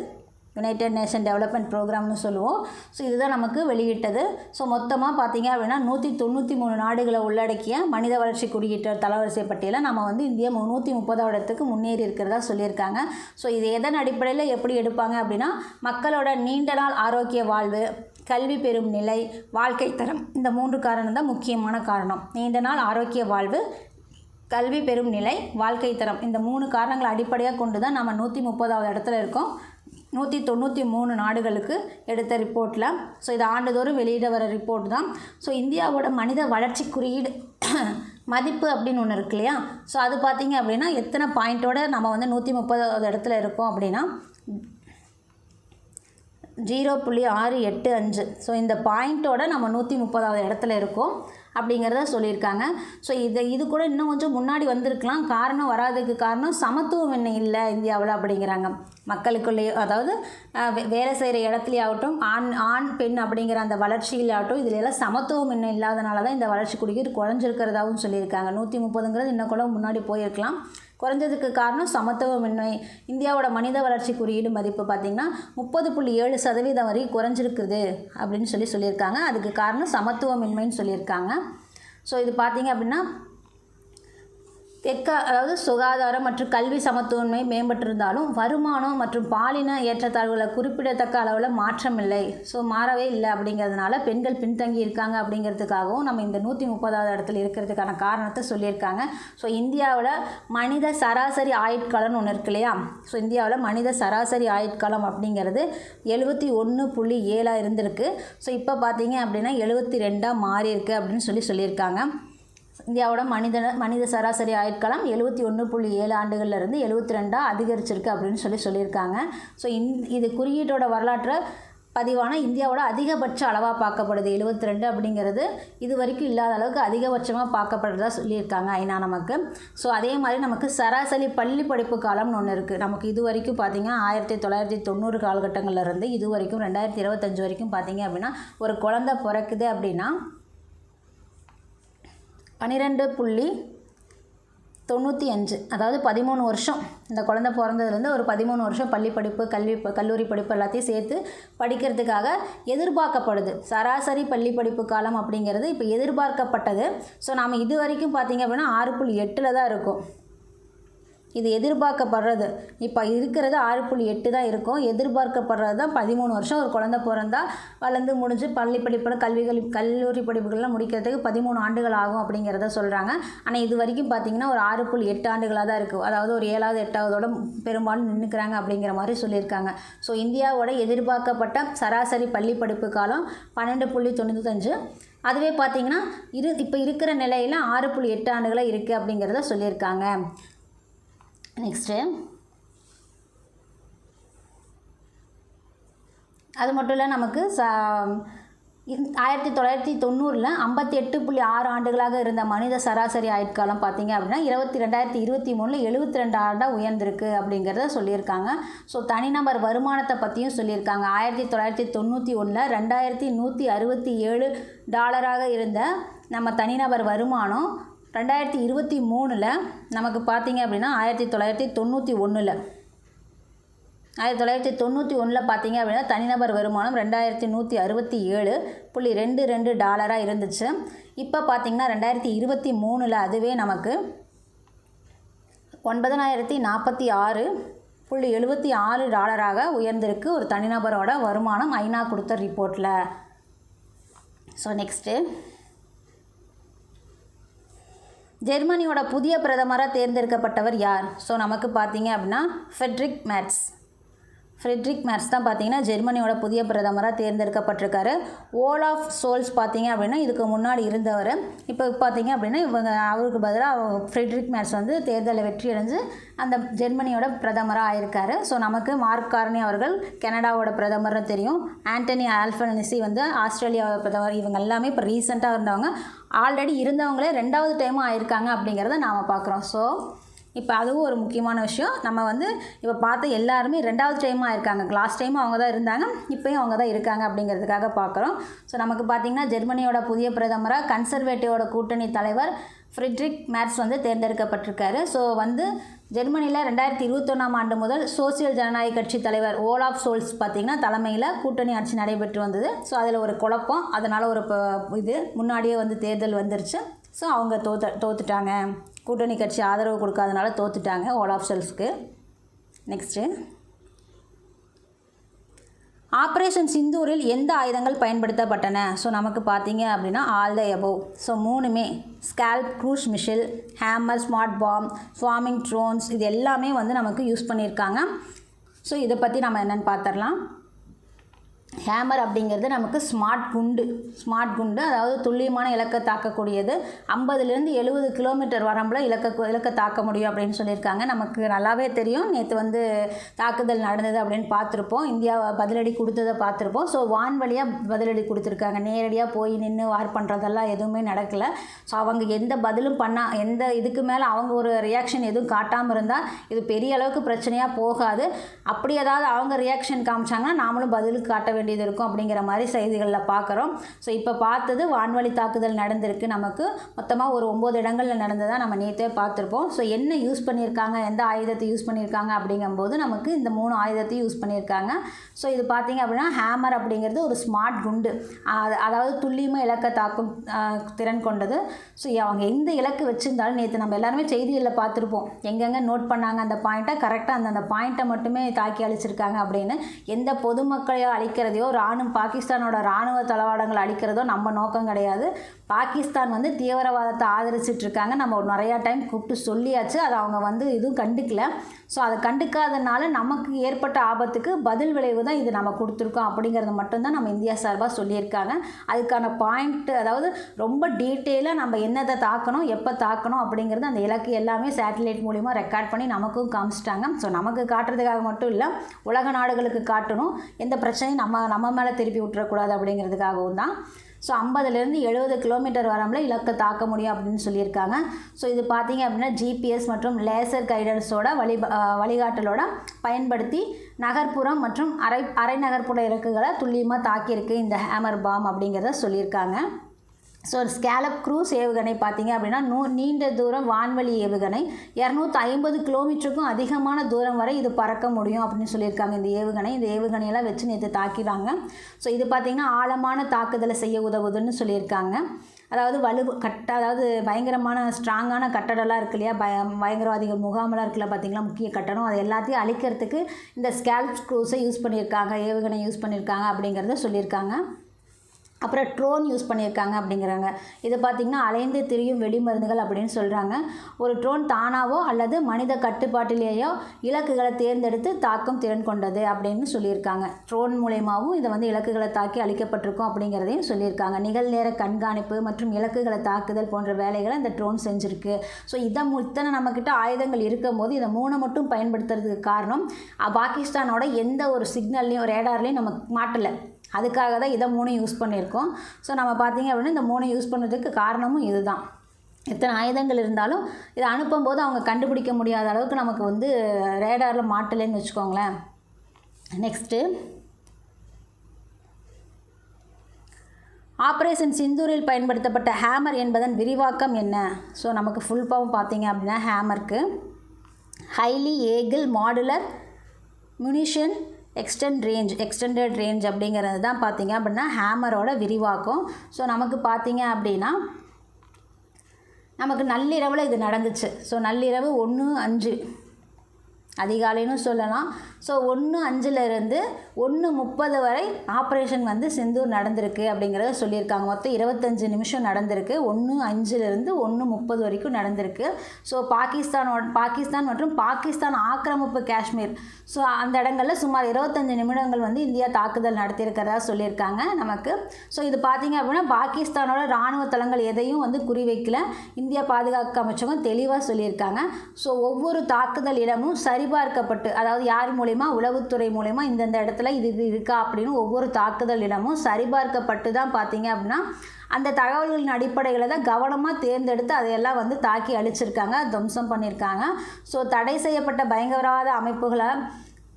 யுனைடெட் நேஷன் டெவலப்மெண்ட் ப்ரோக்ராம்னு சொல்லுவோம். ஸோ இதுதான் நமக்கு வெளியிட்டது. ஸோ மொத்தமாக பார்த்தீங்க அப்படின்னா நூற்றி தொண்ணூற்றி மூணு நாடுகளை உள்ளடக்கிய மனித வளர்ச்சி குறியீட்டு தளவரிசை பட்டியலில் நம்ம வந்து இந்தியா நூற்றி முப்பதாவது இடத்துக்கு முன்னேறி இருக்கிறதா சொல்லியிருக்காங்க. ஸோ இது எதன் அடிப்படையில் எப்படி எடுப்பாங்க அப்படின்னா மக்களோட நீண்ட நாள் ஆரோக்கிய வாழ்வு கல்வி பெறும் நிலை வாழ்க்கை தரம் இந்த மூன்று காரணம் தான் முக்கியமான காரணம். நீண்ட நாள் ஆரோக்கிய வாழ்வு கல்வி பெறும் நிலை வாழ்க்கை தரம் இந்த மூணு காரணங்களை அடிப்படையாக கொண்டு தான் நம்ம நூற்றி முப்பதாவது இடத்துல இருக்கோம். நூற்றி தொண்ணூற்றி மூணு நாடுகளுக்கு எடுத்த ரிப்போர்ட்டில் ஸோ இது ஆண்டுதோறும் வெளியிட வர ரிப்போர்ட் தான். ஸோ இந்தியாவோட மனித வளர்ச்சி குறியீடு மதிப்பு அப்படின்னு ஒன்று இருக்கு இல்லையா? ஸோ அது பார்த்திங்க அப்படின்னா எத்தனை பாயிண்ட்டோட நம்ம வந்து நூற்றி முப்பதாவது இடத்துல இருக்கோம் அப்படின்னா ஜீரோ புள்ளி ஆறு எட்டு அஞ்சு. ஸோ இந்த பாயிண்ட்டோட நம்ம நூற்றி முப்பதாவது இடத்துல இருக்கோம். அப்படிங்கிறத சொல்லியிருக்காங்க. ஸோ இதை இது கூட இன்னும் கொஞ்சம் முன்னாடி வந்திருக்கலாம். காரணம் வராததுக்கு காரணம் சமத்துவம் என்ன இல்லை இந்தியாவில் அப்படிங்கிறாங்க. மக்களுக்குள்ளேயே அதாவது வேலை செய்கிற இடத்துலையாகட்டும் ஆண் ஆண் பெண் அப்படிங்கிற அந்த வளர்ச்சியிலாகட்டும் இதில் எல்லாம் சமத்துவம் இன்னும் இல்லாதனால தான் இந்த வளர்ச்சி குடிக்கிறது குறைஞ்சிருக்கிறதாகவும் சொல்லியிருக்காங்க. நூற்றி முப்பதுங்கிறது இன்னும் கூட முன்னாடி போயிருக்கலாம். குறைஞ்சதுக்கு காரணம் சமத்துவமின்மை இந்தியாவோட மனித வளர்ச்சி குறியீடு மதிப்பு பார்த்திங்கன்னா முப்பது புள்ளி ஏழு சதவீதம் வரை குறைஞ்சிருக்குது அப்படின்னு சொல்லி சொல்லியிருக்காங்க. அதுக்கு காரணம் சமத்துவமின்மைன்னு சொல்லியிருக்காங்க. ஸோ இது பார்த்திங்க அப்படின்னா தெற்க அதாவது சுகாதாரம் மற்றும் கல்வி சமத்துவன்மை மேம்பட்டிருந்தாலும் வருமானம் மற்றும் பாலின ஏற்றத்தாழ்வுகளை குறிப்பிடத்தக்க அளவில் மாற்றம் இல்லை ஸோ மாறவே இல்லை அப்படிங்கிறதுனால பெண்கள் பின்தங்கி இருக்காங்க அப்படிங்கிறதுக்காகவும் நம்ம இந்த நூற்றி முப்பதாவது இடத்துல இருக்கிறதுக்கான காரணத்தை சொல்லியிருக்காங்க. ஸோ இந்தியாவில் மனித சராசரி ஆயுட்காலம்னு ஒன்று இருக்கு இல்லையா? ஸோ இந்தியாவில் மனித சராசரி ஆயுட்காலம் அப்படிங்கிறது எழுபத்தி ஒன்று புள்ளி ஏழாக இருந்திருக்கு. ஸோ இப்போ பார்த்தீங்க அப்படின்னா எழுபத்தி ரெண்டாக மாறி இருக்குது அப்படின்னு சொல்லி சொல்லியிருக்காங்க. இந்தியாவோட மனித மனித சராசரி ஆயுட்காலம் எழுபத்தி ஒன்று புள்ளி ஏழு ஆண்டுகள்லேருந்து எழுபத்தி ரெண்டாக அதிகரிச்சிருக்கு அப்படின்னு சொல்லி சொல்லியிருக்காங்க. ஸோ இந் இது குறியீட்டோட வரலாற்றை பதிவான இந்தியாவோட அதிகபட்ச அளவாக பார்க்கப்படுது. எழுபத்தி ரெண்டு அப்படிங்கிறது இது வரைக்கும் இல்லாத அளவுக்கு அதிகபட்சமாக பார்க்கப்படுறதா சொல்லியிருக்காங்க ஐநா நமக்கு. ஸோ அதே மாதிரி நமக்கு சராசரி பள்ளி படிப்பு காலம்னு ஒன்று இருக்குது நமக்கு இது வரைக்கும் பார்த்திங்கன்னா ஆயிரத்தி தொள்ளாயிரத்தி தொண்ணூறு காலகட்டங்கள்லேருந்து இது வரைக்கும் ரெண்டாயிரத்தி இருபத்தஞ்சு வரைக்கும் பார்த்திங்க அப்படின்னா ஒரு குழந்த பிறக்குது அப்படின்னா பன்னிரெண்டு புள்ளி தொண்ணூற்றி அஞ்சு. அதாவது பதிமூணு வருஷம். இந்த குழந்த பிறந்ததுலேருந்து ஒரு பதிமூணு வருஷம் பள்ளி படிப்பு கல்வி கல்லூரி படிப்பு எல்லாத்தையும் சேர்த்து படிக்கிறதுக்காக எதிர்பார்க்கப்படுது. சராசரி பள்ளி படிப்பு காலம் அப்படிங்கிறது இப்போ எதிர்பார்க்கப்பட்டது. ஸோ நாம் இது வரைக்கும் பார்த்திங்க அப்படின்னா ஆறு புள்ளி எட்டில் தான் இருக்கும். இது எதிர்பார்க்கப்படுறது. இப்போ இருக்கிறது ஆறு புள்ளி எட்டு தான் இருக்கும். எதிர்பார்க்கப்படுறது தான் பதிமூணு வருஷம் ஒரு குழந்த பிறந்தா வளர்ந்து முடிஞ்சு பள்ளி படிப்பு கல்விகள் கல்லூரி படிப்புகள்லாம் முடிக்கிறதுக்கு பதிமூணு ஆண்டுகள் ஆகும் அப்படிங்கிறத சொல்கிறாங்க ஆனால் இது வரைக்கும் பார்த்திங்கன்னா ஒரு ஆறு புள்ளி எட்டு ஆண்டுகளாக தான் இருக்குது அதாவது ஒரு ஏழாவது எட்டாவதோட பெரும்பாலும் நின்றுக்கிறாங்க அப்படிங்கிற மாதிரி சொல்லியிருக்காங்க. ஸோ இந்தியாவோட எதிர்பார்க்கப்பட்ட சராசரி பள்ளி படிப்பு காலம் பன்னெண்டு புள்ளி தொண்ணூத்தஞ்சு. அதுவே பார்த்திங்கன்னா இரு இப்போ இருக்கிற நிலையில் ஆறு புள்ளி எட்டு ஆண்டுகளாக இருக்குது அப்படிங்கிறத சொல்லியிருக்காங்க. நெக்ஸ்ட்டு அது மட்டும் இல்லை நமக்கு ச ஆயிரத்தி தொள்ளாயிரத்தி தொண்ணூறில் ஐம்பத்தி எட்டு புள்ளி ஆறு ஆண்டுகளாக இருந்த மனித சராசரி ஆயுட்காலம் பார்த்தீங்க அப்படின்னா இருபத்தி ரெண்டாயிரத்தி இருபத்தி மூணில் எழுபத்தி ரெண்டு ஆண்டாக உயர்ந்திருக்கு அப்படிங்கிறத சொல்லியிருக்காங்க. ஸோ தனிநபர் வருமானத்தை பற்றியும் சொல்லியிருக்காங்க. ஆயிரத்தி தொள்ளாயிரத்தி தொண்ணூற்றி ஒன்றில் ரெண்டாயிரத்தி நூற்றி அறுபத்தி ஏழு டாலராக இருந்த நம்ம தனிநபர் வருமானம் ரெண்டாயிரத்தி இருபத்தி மூணில் நமக்கு பார்த்தீங்க அப்படின்னா ஆயிரத்தி தொள்ளாயிரத்தி தொண்ணூற்றி ஒன்றில் ஆயிரத்தி தொள்ளாயிரத்தி தொண்ணூற்றி ஒன்றில் பார்த்தீங்க அப்படின்னா தனிநபர் வருமானம் ரெண்டாயிரத்தி நூற்றி அறுபத்தி ஏழு புள்ளி ரெண்டு ரெண்டு டாலராக இருந்துச்சு. இப்போ பார்த்தீங்கன்னா ரெண்டாயிரத்தி இருபத்தி மூணில் அதுவே நமக்கு ஒன்பதனாயிரத்தி நாற்பத்தி ஆறு புள்ளி எழுபத்தி ஆறு டாலராக உயர்ந்திருக்கு. ஒரு தனிநபரோட வருமானம் ஐநா கொடுத்த ரிப்போர்ட்டில் ஸோ நெக்ஸ்ட்டு ஜெர்மனியோட புதிய பிரதமராக தேர்ந்தெடுக்கப்பட்டவர் யார்? ஸோ நமக்கு பார்த்தீங்க அப்படின்னா ஃபெட்ரிக் மேட்ஸ் ஃப்ரெட்ரிக் மேர்ஸ் தான் பார்த்தீங்கன்னா ஜெர்மனியோட புதிய பிரதமராக தேர்ந்தெடுக்கப்பட்டிருக்காரு. ஓலாஃப் சோல்ஸ் பார்த்தீங்க அப்படின்னா இதுக்கு முன்னாடி இருந்தவர். இப்போ பார்த்தீங்க அப்படின்னா இவங்க அவருக்கு பதிலாக ஃப்ரெட்ரிக் மேர்ஸ் வந்து தேர்தலில் வெற்றி அடைஞ்சு அந்த ஜெர்மனியோட பிரதமராக ஆயிருக்காரு. ஸோ நமக்கு மார்க் கார்னி அவர்கள் கனடாவோட பிரதமர்னு தெரியும். ஆண்டனி ஆல்ஃபனிசி வந்து ஆஸ்திரேலியாவோட பிரதமர். இவங்க எல்லாமே இப்போ ரீசெண்டாக இருந்தவங்க. ஆல்ரெடி இருந்தவங்களே ரெண்டாவது டைமும் ஆயிருக்காங்க அப்படிங்கிறத நாம் பார்க்குறோம். ஸோ இப்போ அதுவும் ஒரு முக்கியமான விஷயம். நம்ம வந்து இப்போ பார்த்த எல்லாருமே ரெண்டாவது டைமாக இருக்காங்க. லாஸ்ட் டைம் அவங்க தான் இருந்தாங்க. இப்போயும் அவங்க தான் இருக்காங்க அப்படிங்கிறதுக்காக பார்க்குறோம். ஸோ நமக்கு பார்த்திங்கன்னா ஜெர்மனியோட புதிய பிரதமராக கன்சர்வேட்டிவோட கூட்டணி தலைவர் ஃப்ரிட்ரிக் மேட்ஸ் வந்து தேர்ந்தெடுக்கப்பட்டிருக்காரு. ஸோ வந்து ஜெர்மனியில் ரெண்டாயிரத்தி இருபத்தொன்னாம் ஆண்டு முதல் சோசியல் ஜனநாயக கட்சி தலைவர் ஓலாப் சோல்ஸ் பார்த்திங்கன்னா தலைமையில் கூட்டணி ஆட்சி நடைபெற்று வந்தது. ஸோ அதில் ஒரு குழப்பம். அதனால் ஒரு ப- இது முன்னாடியே வந்து தேர்தல் வந்துருச்சு. ஸோ அவங்க தோத்த தோத்துட்டாங்க. கூட்டணி கட்சி ஆதரவு கொடுக்காதனால தோத்துட்டாங்க ஓலாஃப் சோல்ஸ்க்கு நெக்ஸ்ட்டு ஆப்ரேஷன் சிந்தூரில் எந்த ஆயுதங்கள் பயன்படுத்தப்பட்டன? ஸோ நமக்கு பார்த்தீங்க அப்படின்னா ஆல் த எபோவ் ஸோ மூணுமே SCALP cruise missile hammer smart bomb swarming drones இது எல்லாமே வந்து நமக்கு யூஸ் பண்ணியிருக்காங்க. ஸோ இதை பற்றி நம்ம என்னென்னு பார்த்துடலாம். ஹேமர் அப்படிங்கிறது நமக்கு ஸ்மார்ட் குண்டு. ஸ்மார்ட் குண்டு அதாவது துல்லியமான இலக்கை தாக்கக்கூடியது. ஐம்பதுலேருந்து எழுபது கிலோமீட்டர் வரம்பில் இலக்க இலக்கை தாக்க முடியும் அப்படின்னு சொல்லியிருக்காங்க. நமக்கு நல்லாவே தெரியும். நேற்று வந்து தாக்குதல் நடந்தது அப்படின்னு பார்த்துருப்போம். இந்தியா பதிலடி கொடுத்ததை பார்த்துருப்போம். ஸோ வான்வழியாக பதிலடி கொடுத்துருக்காங்க. நேரடியாக போய் நின்று வார் பண்ணுறதெல்லாம் எதுவுமே நடக்கலை. ஸோ அவங்க எந்த பதிலும் பண்ணா எந்த இதுக்கு மேலே அவங்க ஒரு ரியாக்ஷன் எதுவும் காட்டாமல் இருந்தால் இது பெரிய அளவுக்கு பிரச்சனையாக போகாது. அப்படி ஏதாவது அவங்க ரியாக்ஷன் காமிச்சாங்கன்னா நாமளும் பதிலுக்கு காட்ட வேண்டியது இருக்கும் அப்படிங்கிற மாதிரி செய்திகளில் பார்க்குறோம் ஸோ இப்போ பார்த்தது வான்வழி தாக்குதல் நடந்திருக்கு. நமக்கு மொத்தமாக ஒரு ஒம்பது இடங்களில் நடந்ததாக நம்ம நேற்றே பார்த்துருப்போம். ஸோ என்ன யூஸ் பண்ணியிருக்காங்க எந்த ஆயுதத்தை யூஸ் பண்ணியிருக்காங்க அப்படிங்கும்போது நமக்கு இந்த மூணு ஆயுதத்தையும் யூஸ் பண்ணியிருக்காங்க ஸோ இது பார்த்தீங்க அப்படின்னா ஹேமர் அப்படிங்கிறது ஒரு ஸ்மார்ட் குண்டு. அது- அதாவது துல்லியமாக இலக்கை தாக்கும் திறன் கொண்டது. ஸோ அவங்க எந்த இலக்கு வச்சுருந்தாலும் நேற்று நம்ம எல்லாருமே செய்திகளில் பார்த்துருப்போம். எங்கெங்கே நோட் பண்ணாங்க அந்த பாயிண்ட்டை கரெக்டாக அந்த அந்த பாயிண்ட்டை மட்டுமே தாக்கி அழிச்சிருக்காங்க அப்படின்னு. எந்த பொதுமக்களையோ அழிக்கிறதையோ ராணுவ பாகிஸ்தானோட ராணுவ தளவாடங்களை அழிக்கிறதோ நம்ம நோக்கம் கிடையாது. பாகிஸ்தான் வந்து தீவிரவாதத்தை ஆதரிச்சிட்டு இருக்காங்க நம்ம நிறையா டைம் கூப்பிட்டு சொல்லியாச்சு. அதை அவங்க வந்து எதுவும் கண்டுக்கல. ஸோ அதை கண்டுக்காதனால நமக்கு ஏற்பட்ட ஆபத்துக்கு பதில் விளைவு தான் இது நம்ம கொடுத்துருக்கோம் அப்படிங்கிறது மட்டும்தான் நம்ம இந்தியா சார்பாக சொல்லியிருக்காங்க. அதுக்கான பாயிண்ட் அதாவது ரொம்ப டீட்டெயிலாக நம்ம என்னத்தை தாக்கணும் எப்போ தாக்கணும் அப்படிங்கிறது அந்த இலக்கு எல்லாமே சேட்டலைட் மூலிமா ரெக்கார்ட் பண்ணி நமக்கும் காமிச்சிட்டாங்க. ஸோ நமக்கு காட்டுறதுக்காக மட்டும் இல்லை உலக நாடுகளுக்கு காட்டணும். எந்த பிரச்சனையும் நம்ம நம்ம மேலே திருப்பி விட்டுறக்கூடாது அப்படிங்கிறதுக்காகவும் தான். ஸோ ஐம்பதுலேருந்து எழுபது கிலோமீட்டர் வரம்பில் இலக்கை தாக்க முடியும் அப்படின்னு சொல்லியிருக்காங்க. ஸோ இது பார்த்தீங்க அப்படின்னா ஜிபிஎஸ் மற்றும் லேசர் கைடன்ஸோட வழி வழிகாட்டலோட பயன்படுத்தி நகர்ப்புறம் மற்றும் அரை அரை நகர்ப்புற இலக்குகளை துல்லியமாக தாக்கியிருக்கு இந்த ஹேமர் பாம் அப்படிங்கிறத சொல்லியிருக்காங்க. ஸோ ஸ்கேலப் க்ரூஸ் ஏவுகணை பார்த்தீங்க அப்படின்னா நூ நீண்ட தூரம் வான்வழி ஏவுகணை. இரநூத்தி ஐம்பது கிலோமீட்டருக்கும் அதிகமான தூரம் வரை இது பறக்க முடியும் அப்படின்னு சொல்லியிருக்காங்க இந்த ஏவுகணை. இந்த ஏவுகணையெல்லாம் வச்சு நேற்று தாக்கிடுறாங்க. ஸோ இது பார்த்திங்கன்னா ஆழமான தாக்குதலை செய்ய உதவுதுன்னு சொல்லியிருக்காங்க. அதாவது வலு கட்ட அதாவது பயங்கரமான ஸ்ட்ராங்கான கட்டடம்லாம் இருக்கு இல்லையா? பய பயங்கரவாதிகள் முகாமெல்லாம் இருக்குல்ல பார்த்தீங்களா? முக்கிய கட்டடம். அது எல்லாத்தையும் அழிக்கிறதுக்கு இந்த ஸ்கேல்ப் க்ரூஸை யூஸ் பண்ணியிருக்காங்க ஏவுகணை யூஸ் பண்ணியிருக்காங்க அப்படிங்கிறத சொல்லியிருக்காங்க. அப்புறம் ட்ரோன் யூஸ் பண்ணியிருக்காங்க அப்படிங்கிறாங்க. இதை பார்த்திங்கன்னா அலைந்து திரியும் வெடிமருந்துகள் அப்படின்னு சொல்கிறாங்க ஒரு ட்ரோன் தானாவோ அல்லது மனித கட்டுப்பாட்டிலேயோ இலக்குகளை தேர்ந்தெடுத்து தாக்கும் திறன் கொண்டது அப்படின்னு சொல்லியிருக்காங்க. ட்ரோன் மூலயமாவும் இதை வந்து இலக்குகளை தாக்கி அழிக்கப்பட்டிருக்கும் அப்படிங்கிறதையும் சொல்லியிருக்காங்க. நிகழ்நேர கண்காணிப்பு மற்றும் இலக்குகளை தாக்குதல் போன்ற வேலைகளை இந்த ட்ரோன் செஞ்சுருக்கு. ஸோ இதை இத்தனை நம்மக்கிட்ட ஆயுதங்கள் இருக்கும்போது இதை மூணை மட்டும் பயன்படுத்துறதுக்கு காரணம் பாகிஸ்தானோட எந்த ஒரு சிக்னல்லையும் ரேடார்லையும் நம்ம மாட்டலை. அதுக்காக தான் இதை மூணு யூஸ் பண்ணியிருக்கோம். ஸோ நம்ம பார்த்தீங்க அப்படின்னா இந்த மூணு யூஸ் பண்ணுறதுக்கு காரணமும் இதுதான். எத்தனை ஆயுதங்கள் இருந்தாலும் இதை அனுப்பும்போது அவங்க கண்டுபிடிக்க முடியாத அளவுக்கு நமக்கு வந்து ரேடாரில் மாட்டலைன்னு வச்சுக்கோங்களேன். நெக்ஸ்ட்டு ஆப்ரேஷன் சிந்தூரில் பயன்படுத்தப்பட்ட ஹேமர் என்பதன் விரிவாக்கம் என்ன? ஸோ நமக்கு ஃபுல் ஃபார்ம் பார்த்தீங்க அப்படின்னா ஹேமருக்கு highly agile modular munition extend range extended range அப்படிங்கிறது தான் பார்த்தீங்க அப்படின்னா ஹேமரோட விரிவாக்கம். ஸோ நமக்கு பார்த்தீங்க அப்படின்னா நமக்கு நள்ளிரவில் இது நடந்துச்சு. ஸோ நள்ளிரவு ஒன்று அஞ்சு. அதிகாலைன்னு சொல்லலாம். ஸோ ஒன்று அஞ்சுலேருந்து ஒன்று முப்பது வரை ஆப்ரேஷன் வந்து செந்தூர் நடந்திருக்கு அப்படிங்கிறத சொல்லியிருக்காங்க. மொத்தம் இருபத்தஞ்சு நிமிஷம் நடந்திருக்கு. ஒன்று அஞ்சுலேருந்து ஒன்று முப்பது வரைக்கும் நடந்திருக்கு. ஸோ பாகிஸ்தான் பாகிஸ்தான் மற்றும் பாகிஸ்தான் ஆக்கிரமிப்பு காஷ்மீர். ஸோ அந்த இடங்களில் சுமார் இருபத்தஞ்சு நிமிடங்கள் வந்து இந்தியா தாக்குதல் நடத்தியிருக்கிறதா சொல்லியிருக்காங்க நமக்கு. ஸோ இது பார்த்தீங்க அப்படின்னா பாகிஸ்தானோட இராணுவ தளங்கள் எதையும் வந்து குறிவைக்கல. இந்தியா பாதுகாக்க அமைச்சகம் தெளிவாக சொல்லியிருக்காங்க. ஸோ ஒவ்வொரு தாக்குதல் இடமும் சரி சரிபார்க்கப்பட்டு அதாவது யார் மூலயமா? உளவுத்துறை மூலயமா இந்தந்த இடத்துல இது இது இருக்கா அப்படின்னு ஒவ்வொரு தாக்குதல் இடமும் சரிபார்க்கப்பட்டு தான் பார்த்தீங்க அப்படின்னா அந்த தகவல்களின் அடிப்படையில் தான் கவனமாக தேர்ந்தெடுத்து அதையெல்லாம் வந்து தாக்கி அழிச்சிருக்காங்க துவம்சம் பண்ணியிருக்காங்க ஸோ தடை செய்யப்பட்ட பயங்கரவாத அமைப்புகளை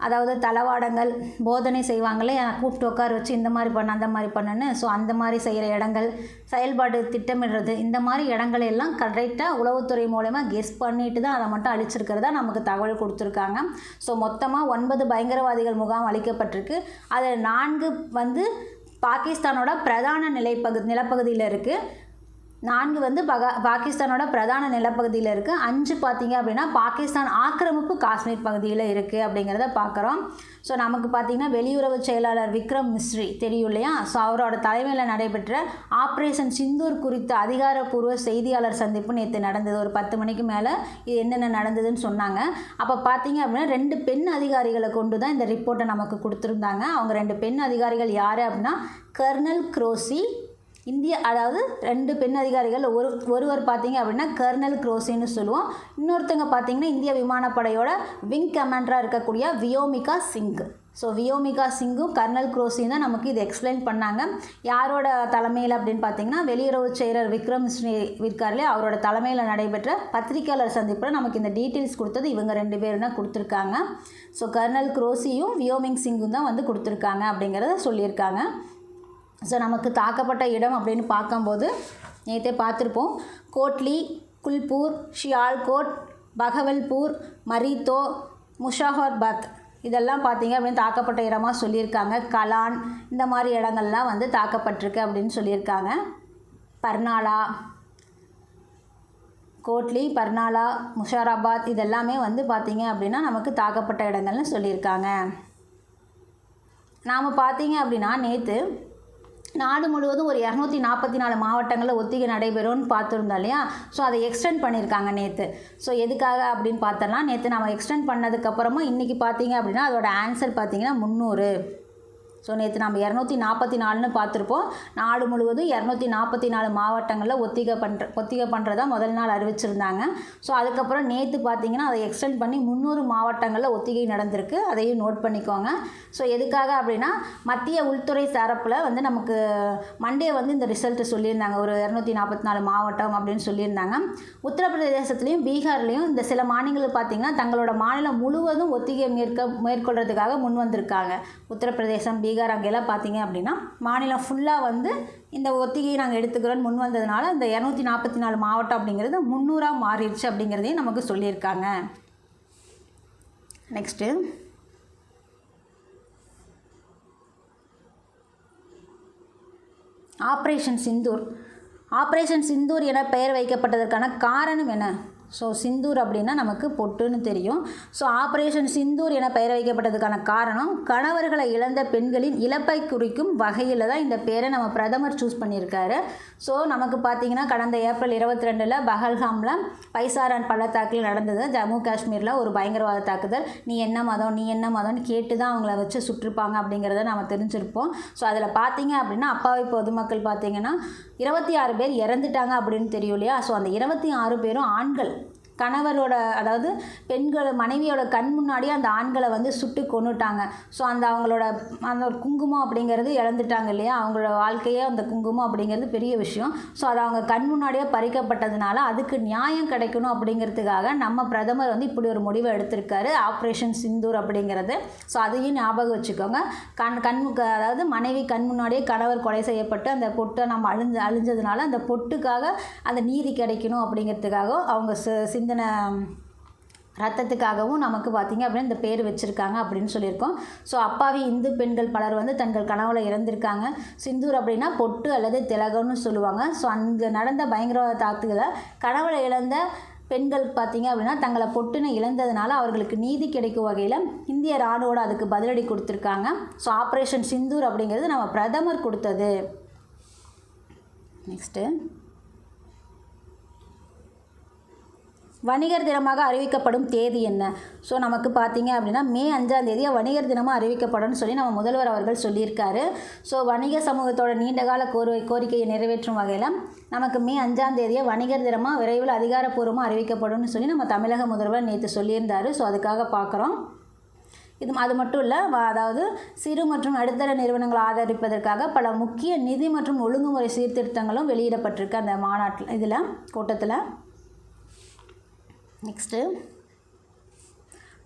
அதாவது தளவாடங்கள் போதனை செய்வாங்களே கூப்பிட்டு உட்கார வச்சு இந்த மாதிரி பண்ண அந்த மாதிரி பண்ணுன்னு ஸோ அந்த மாதிரி செய்கிற இடங்கள் செயல்பாடு திட்டமிடுறது இந்த மாதிரி இடங்களை எல்லாம் கரெக்டாக உளவுத்துறை மூலயமா கெஸ் பண்ணிட்டு தான் அதை மட்டும் அழிச்சிருக்கிறதா நமக்கு தகவல் கொடுத்துருக்காங்க. ஸோ மொத்தமாக ஒன்பது பயங்கரவாதிகள் முகாம் அளிக்கப்பட்டிருக்கு. அதில் நான்கு வந்து பாகிஸ்தானோட பிரதான நிலைப்பகு நிலப்பகுதியில் இருக்குது நான்கு வந்து பகா பாகிஸ்தானோட பிரதான நிலப்பகுதியில் இருக்குது அஞ்சு பார்த்தீங்க அப்படின்னா பாகிஸ்தான் ஆக்கிரமிப்பு காஷ்மீர் பகுதியில் இருக்குது அப்படிங்கிறத பார்க்குறோம் ஸோ நமக்கு பார்த்தீங்கன்னா வெளியுறவு செயலாளர் விக்ரம் மிஸ்ரி தெரியும் இல்லையா? ஸோ அவரோட தலைமையில் நடைபெற்ற ஆப்ரேஷன் சிந்தூர் குறித்த அதிகாரப்பூர்வ செய்தியாளர் சந்திப்பு நேற்று நடந்தது. ஒரு பத்து மணிக்கு மேலே இது என்னென்ன நடந்ததுன்னு சொன்னாங்க. அப்போ பார்த்தீங்க அப்படின்னா ரெண்டு பெண் அதிகாரிகளை கொண்டு தான் இந்த ரிப்போர்ட்டை நமக்கு கொடுத்துருந்தாங்க. அவங்க ரெண்டு பெண் அதிகாரிகள் யார் அப்படின்னா கர்னல் குரோசி இந்திய அதாவது ரெண்டு பெண் அதிகாரிகள் ஒரு ஒருவர் பார்த்தீங்க அப்படின்னா கர்னல் குரோசின்னு சொல்லுவோம். இன்னொருத்தங்க பார்த்தீங்கன்னா இந்திய விமானப்படையோட விங் கமாண்டராக இருக்கக்கூடிய வியோமிகா சிங். ஸோ வியோமிகா சிங்கும் கர்னல் குரோசியும் தான் நமக்கு இது எக்ஸ்பிளைன் பண்ணாங்க. யாரோட தலைமையில் அப்படின்னு பார்த்தீங்கன்னா வெளியுறவு செயலர் விக்ரம் ஸ்ரீ இருக்கார்லே அவரோட தலைமையில் நடைபெற்ற பத்திரிக்கையாளர் சந்திப்பில் நமக்கு இந்த டீட்டெயில்ஸ் கொடுத்தது இவங்க ரெண்டு பேரும் தான் கொடுத்துருக்காங்க. ஸோ கர்னல் குரோசியும் வியோமிங் சிங்கும் தான் வந்து கொடுத்துருக்காங்க அப்படிங்கிறத சொல்லியிருக்காங்க. ஸோ நமக்கு தாக்கப்பட்ட இடம் அப்படின்னு பார்க்கும்போது நேற்றே பார்த்துருப்போம். கோட்லி குல்பூர் ஷியால்கோட் பகவல்பூர் மரித்தோ முஷாஹாபாத் இதெல்லாம் பார்த்தீங்க அப்படின்னு தாக்கப்பட்ட இடமாக சொல்லியிருக்காங்க. கலான் இந்த மாதிரி இடங்கள்லாம் வந்து தாக்கப்பட்டிருக்கு அப்படின்னு சொல்லியிருக்காங்க. பர்னாலா கோட்லி பர்னாலா முஷாராபாத் இதெல்லாமே வந்து பார்த்தீங்க அப்படின்னா நமக்கு தாக்கப்பட்ட இடங்கள்னு சொல்லியிருக்காங்க. நாம் பார்த்தீங்க அப்படின்னா நேற்று நாடு முழுவதும் ஒரு இரநூத்தி நாற்பத்தி நாலு மாவட்டங்களில் ஒத்திகை நடைபெறும்னு பார்த்துருந்தோம் இல்லையா? ஸோ அதை எக்ஸ்டெண்ட் பண்ணியிருக்காங்க நேற்று ஸோ எதுக்காக அப்படின்னு பார்த்தோன்னா நேற்று நம்ம எக்ஸ்டெண்ட் பண்ணதுக்கப்புறமா இன்றைக்கி பார்த்தீங்க அப்படின்னா அதோட ஆன்சர் பார்த்தீங்கன்னா முந்நூறு. ஸோ நேற்று நம்ம இரநூத்தி நாற்பத்தி நாலுன்னு பார்த்துருப்போம். நாடு முழுவதும் இரநூத்தி நாற்பத்தி நாலு மாவட்டங்களில் ஒத்திகை பண்ணுற ஒத்திகை பண்ணுறதா முதல் நாள் அறிவிச்சிருந்தாங்க. ஸோ அதுக்கப்புறம் நேற்று பார்த்தீங்கன்னா அதை எக்ஸ்டெண்ட் பண்ணி முந்நூறு மாவட்டங்களில் ஒத்திகை நடந்திருக்கு. அதையும் நோட் பண்ணிக்கோங்க. ஸோ எதுக்காக அப்படின்னா மத்திய உள்துறை தரப்பில் வந்து நமக்கு மண்டே வந்து இந்த ரிசல்ட்டு சொல்லியிருந்தாங்க. ஒரு இரநூத்தி நாற்பத்தி நாலு மாவட்டம் அப்படின்னு சொல்லியிருந்தாங்க. உத்தரப்பிரதேசத்துலேயும் பீகார்லேயும் இந்த சில மாநிலங்கள் பார்த்தீங்கன்னா தங்களோட மாநிலம் முழுவதும் ஒத்திகை மேற்க மேற்கொள்கிறதுக்காக முன் வந்திருக்காங்க உத்தரப்பிரதேசம் பீகார் அங்கெல்லாம் பார்த்தீங்க அப்படின்னா மாநிலம் ஃபுல்லாக வந்து இந்த ஒத்திகையை நாங்கள் எடுத்துக்கிறோன்னு முன் வந்ததுனால இந்த இரநூத்தி நாற்பத்தி நாலு மாவட்டம் அப்படிங்கிறது முந்நூறாக மாறிடுச்சு அப்படிங்கிறதையும் நமக்கு சொல்லியிருக்காங்க. Next operation Sindoor. Operation Sindoor என பெயர் வைக்கப்பட்டதற்கான காரணம் என்ன? ஸோ சிந்தூர் அப்படின்னா நமக்கு பொட்டுன்னு தெரியும். ஸோ ஆப்ரேஷன் சிந்தூர் என பெயர் வைக்கப்பட்டதுக்கான காரணம் கணவர்களை இழந்த பெண்களின் இழப்பை குறிக்கும் வகையில் தான் இந்த பேரை நம்ம பிரதமர் சூஸ் பண்ணியிருக்காரு. ஸோ நமக்கு பார்த்தீங்கன்னா கடந்த ஏப்ரல் இருபத்தி ரெண்டில் பஹல்காமில் பைசாரான் பள்ளத்தாக்கில் நடந்தது. ஜம்மு காஷ்மீரில் ஒரு பயங்கரவாத தாக்குதல். நீ என்ன மதம் நீ என்ன மதம்னு கேட்டு தான் அவங்கள வச்சு சுற்றிருப்பாங்க அப்படிங்கிறத நம்ம தெரிஞ்சிருப்போம். ஸோ அதில் பார்த்திங்க அப்படின்னா அப்பாவி பொதுமக்கள் பார்த்திங்கன்னா இருபத்தி ஆறு பேர் இறந்துட்டாங்க அப்படின்னு தெரியும் இல்லையா? ஸோ அந்த இருபத்தி ஆறு பேரும் ஆண்கள். கணவரோட அதாவது பெண்கள் மனைவியோட கண் முன்னாடியே அந்த ஆண்களை வந்து சுட்டு கொன்னுட்டாங்க. ஸோ அந்த அவங்களோட அந்த ஒரு குங்குமம் அப்படிங்கிறது இழந்துட்டாங்க இல்லையா? அவங்களோட வாழ்க்கையே அந்த குங்குமம் அப்படிங்கிறது பெரிய விஷயம். ஸோ அது அவங்க கண் முன்னாடியே பறிக்கப்பட்டதுனால அதுக்கு நியாயம் கிடைக்கணும் அப்படிங்கிறதுக்காக நம்ம பிரதமர் வந்து இப்படி ஒரு முடிவை எடுத்திருக்காரு. ஆப்ரேஷன் சிந்தூர் அப்படிங்கிறது. ஸோ அதையும் ஞாபகம் வச்சுக்கோங்க. கண் கண் அதாவது மனைவி கண் முன்னாடியே கணவர் கொலை செய்யப்பட்டு அந்த பொட்டை நம்ம அழிஞ்சு அழிஞ்சதுனால அந்த பொட்டுக்காக அந்த நீதி கிடைக்கணும் அப்படிங்கிறதுக்காக அவங்க சிந்த சிந்தின ரத்தத்துக்காகவும் நமக்கு பார்த்திங்க அப்படின்னா இந்த பேர் வச்சுருக்காங்க அப்படின்னு சொல்லியிருக்கோம். ஸோ அப்பாவி இந்து பெண்கள் பலர் வந்து தங்கள் கனவுல இறந்திருக்காங்க. சிந்தூர் அப்படின்னா பொட்டு அல்லது திலகம்னு சொல்லுவாங்க. ஸோ அங்கே நடந்த பயங்கரவாத தாக்குதலை கனவுல இழந்த பெண்கள் பார்த்திங்க அப்படின்னா தங்களை பொட்டுன்னு இழந்ததுனால அவர்களுக்கு நீதி கிடைக்கும் வகையில் இந்திய ராணுவோட அதுக்கு பதிலடி கொடுத்துருக்காங்க. ஸோ ஆப்ரேஷன் சிந்தூர் அப்படிங்கிறது நம்ம பிரதமர் கொடுத்தது. நெக்ஸ்ட்டு வணிகர் தினமாக அறிவிக்கப்படும் தேதி என்ன? ஸோ நமக்கு பார்த்தீங்க அப்படின்னா மே அஞ்சாம் தேதி வணிகர் தினமாக அறிவிக்கப்படும்னு சொல்லி நம்ம முதல்வர் அவர்கள் சொல்லியிருக்காரு. ஸோ வணிக சமூகத்தோட நீண்டகால கோரி கோரிக்கையை நிறைவேற்றும் வகையில் நமக்கு மே அஞ்சாம் தேதியை வணிகர் தினமாக விரைவில் அதிகாரப்பூர்வமாக அறிவிக்கப்படும்னு சொல்லி நம்ம தமிழக முதல்வர் நேற்று சொல்லியிருந்தார். ஸோ அதுக்காக பார்க்குறோம். இது அது மட்டும் இல்லை அதாவது சிறு மற்றும் நடுத்தர நிறுவனங்களை ஆதரிப்பதற்காக பல முக்கிய நிதி மற்றும் ஒழுங்குமுறை சீர்திருத்தங்களும் வெளியிடப்பட்டிருக்கு அந்த மாநாட்டில் இதில் கூட்டத்தில். Next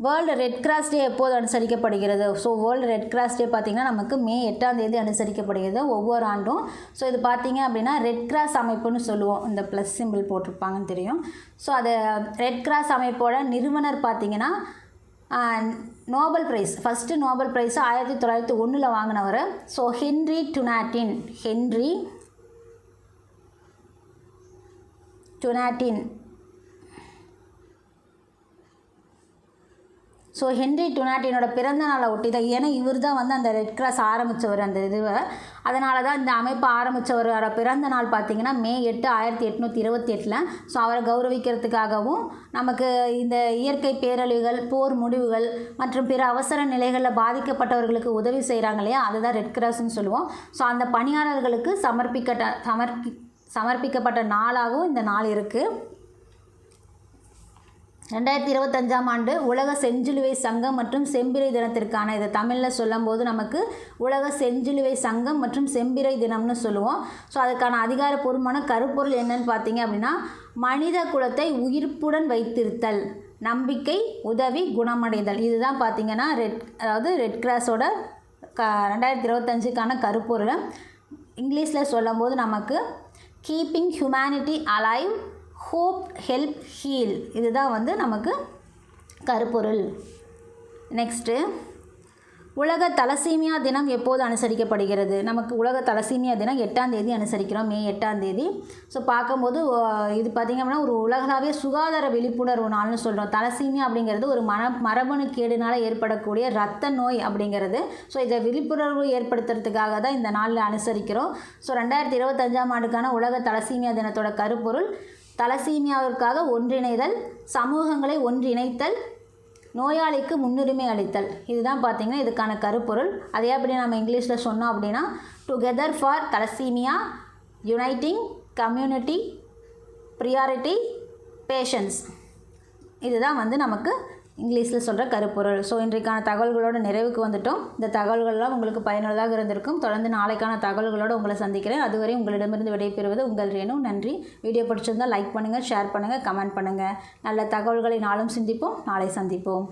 World Red Cross Day எப்போது அனுசரிக்கப்படுகிறது? So World Red Cross Day பார்த்திங்கன்னா நமக்கு மே எட்டாம் தேதி அனுசரிக்கப்படுகிறது ஒவ்வொரு ஆண்டும். ஸோ இது பார்த்திங்க அப்படின்னா ரெட் கிராஸ் அமைப்புன்னு சொல்லுவோம். இந்த ப்ளஸ் சிம்பிள் போட்டிருப்பாங்கன்னு தெரியும். ஸோ அது ரெட் கிராஸ் அமைப்போட நிறுவனர் பார்த்திங்கன்னா Nobel prize first Nobel prize ஆயிரத்தி தொள்ளாயிரத்தி ஒன்றில் வாங்கினவர். So Henry Dunant Henry Dunant so Henry டுனாட்டினோட பிறந்த நாளை ஒட்டி தான் ஏன்னா இவர் தான் வந்து அந்த ரெட் கிராஸ் ஆரம்பித்தவர் அந்த இதுவை அதனால தான் இந்த அமைப்பை ஆரம்பித்தவரோட பிறந்த நாள் பார்த்திங்கன்னா மே எட்டு ஆயிரத்தி எட்நூற்றி இருபத்தி எட்டில். ஸோ அவரை கௌரவிக்கிறதுக்காகவும் நமக்கு இந்த இயற்கை பேரழிவுகள் போர் முடிவுகள் மற்றும் பிற அவசர நிலைகளில் பாதிக்கப்பட்டவர்களுக்கு உதவி செய்கிறாங்க இல்லையா? அதுதான் ரெட் கிராஸ்ன்னு சொல்லுவோம். ஸோ அந்த பணியாளர்களுக்கு சமர்ப்பிக்கட்ட சமர்ப்பி சமர்ப்பிக்கப்பட்ட நாளாகவும் இந்த நாள் இருக்குது ரெண்டாயிரத்தி இருபத்தஞ்சாம் ஆண்டு உலக செஞ்சிலுவை சங்கம் மற்றும் செம்பிறை தினத்திற்கான இதை தமிழில் சொல்லும்போது நமக்கு உலக செஞ்சிலுவை சங்கம் மற்றும் செம்பிறை தினம்னு சொல்லுவோம். ஸோ அதுக்கான அதிகாரப்பூர்வமான கருப்பொருள் என்னன்னு பார்த்தீங்க அப்படின்னா மனித குலத்தை உயிர்ப்புடன் வைத்திருத்தல் நம்பிக்கை உதவி குணமடைதல். இதுதான் பார்த்தீங்கன்னா ரெட் அதாவது ரெட் கிராஸோட க ரெண்டாயிரத்தி இருபத்தஞ்சுக்கான கருப்பொருள். இங்கிலீஷில் சொல்லும்போது நமக்கு keeping humanity alive hope help heal இதுதான் வந்து நமக்கு கருப்பொருள். நெக்ஸ்ட்டு உலக தலசீமியா தினம் எப்போது அனுசரிக்கப்படுகிறது? நமக்கு உலக தலசீமியா தினம் எட்டாம் தேதி அனுசரிக்கிறோம் மே எட்டாம் தேதி. ஸோ பார்க்கும்போது இது பார்த்திங்க அப்படின்னா ஒரு உலகளாவிய சுகாதார விழிப்புணர்வு நாள்னு சொல்கிறோம் தலசீமியா அப்படிங்கிறது ஒரு மன மரபணு கேடுனால் ஏற்படக்கூடிய ரத்த நோய் அப்படிங்கிறது. ஸோ இதை விழிப்புணர்வு ஏற்படுத்துறதுக்காக தான் இந்த நாளில் அனுசரிக்கிறோம். ஸோ ரெண்டாயிரத்தி இருபத்தஞ்சாம் ஆண்டுக்கான உலக தலசீமியா தினத்தோட கருப்பொருள் தலசீமியாவிற்காக ஒன்றிணைதல் சமூகங்களை ஒன்றிணைத்தல் நோயாளிக்கு முன்னுரிமை அளித்தல். இதுதான் பார்த்திங்கன்னா இதுக்கான கருப்பொருள். அதே அப்படி நம்ம இங்கிலீஷில் சொன்னோம் அப்படின்னா together for thalassemia uniting community priority patients இதுதான் வந்து நமக்கு இங்கிலீஷில் சொல்கிற கருப்பொருள். ஸோ இன்றைக்கான தகவல்களோட நிறைவுக்கு வந்துட்டோம். இந்த தகவல்கள்லாம் உங்களுக்கு பயனுள்ளதாக இருந்திருக்கும். தொடர்ந்து நாளைக்கான தகவல்களோடு உங்களை சந்திக்கிறேன். அதுவரை உங்களிடமிருந்து விடைபெறுவது உங்கள் ரேணு. நன்றி. வீடியோ பிடிச்சிருந்தால் லைக் பண்ணுங்கள் ஷேர் பண்ணுங்கள் கமெண்ட் பண்ணுங்கள் நல்ல தகவல்களை நாளும் சிந்திப்போம். நாளை சந்திப்போம்.